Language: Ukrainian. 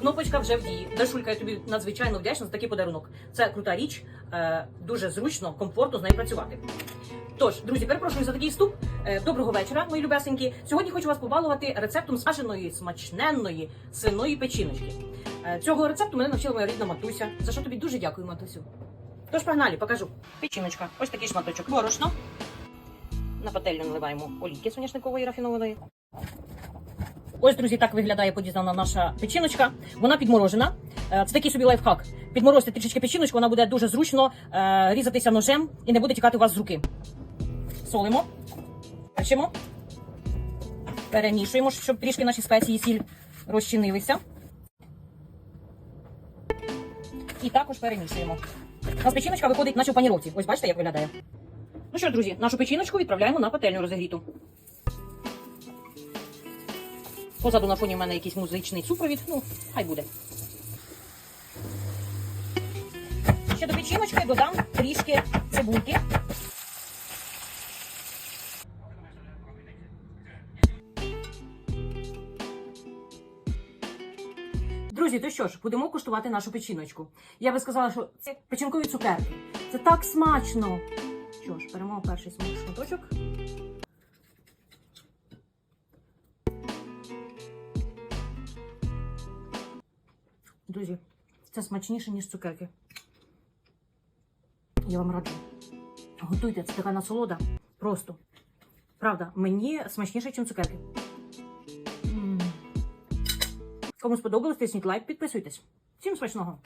Кнопочка вже в дії. Дашулька, я тобі надзвичайно вдячна за такий подарунок. Це крута річ, е, дуже зручно, комфортно з нею працювати. Тож, друзі, перепрошую за такий вступ. Е, Доброго вечора, мої любесенькі. Сьогодні хочу вас побалувати рецептом смаженої, смачненної свиної печіночки. Е, Цього рецепту мене навчила моя рідна матуся. За що тобі дуже дякую, матусю. Тож погнали, покажу. Печіночка, ось такий шматочок борошно. На пательню наливаємо олійки соняшникової рафінованої. Ось, друзі, так виглядає подізнана наша печіночка. Вона підморожена. Е, Це такий собі лайфхак. Підморозити трішечки печіночку, вона буде дуже зручно е, різатися ножем і не буде тікати у вас з руки. Солимо, перчимо, перемішуємо, щоб трішки наші спеції сіль розчинилися. І також перемішуємо. У нас печіночка виходить, наче в паніровці. Ось бачите, як виглядає. Ну що ж, друзі, нашу печіночку відправляємо на пательню розігріту. Позаду на фоні в мене якийсь музичний супровід. Ну, хай буде. Ще до печіночки додам трішки цибульки. Друзі, то що ж, будемо куштувати нашу печіночку. Я би сказала, що це печінкові цукерки. Це так смачно. Що ж, беремо перший смак шматочок. Друзі, це смачніше, ніж цукерки. Я вам раджу. Готуйте, це така насолода. Просто. Правда, мені смачніше, ніж цукерки. Кому сподобалось, тисніть лайк, підписуйтесь. Всім смачного!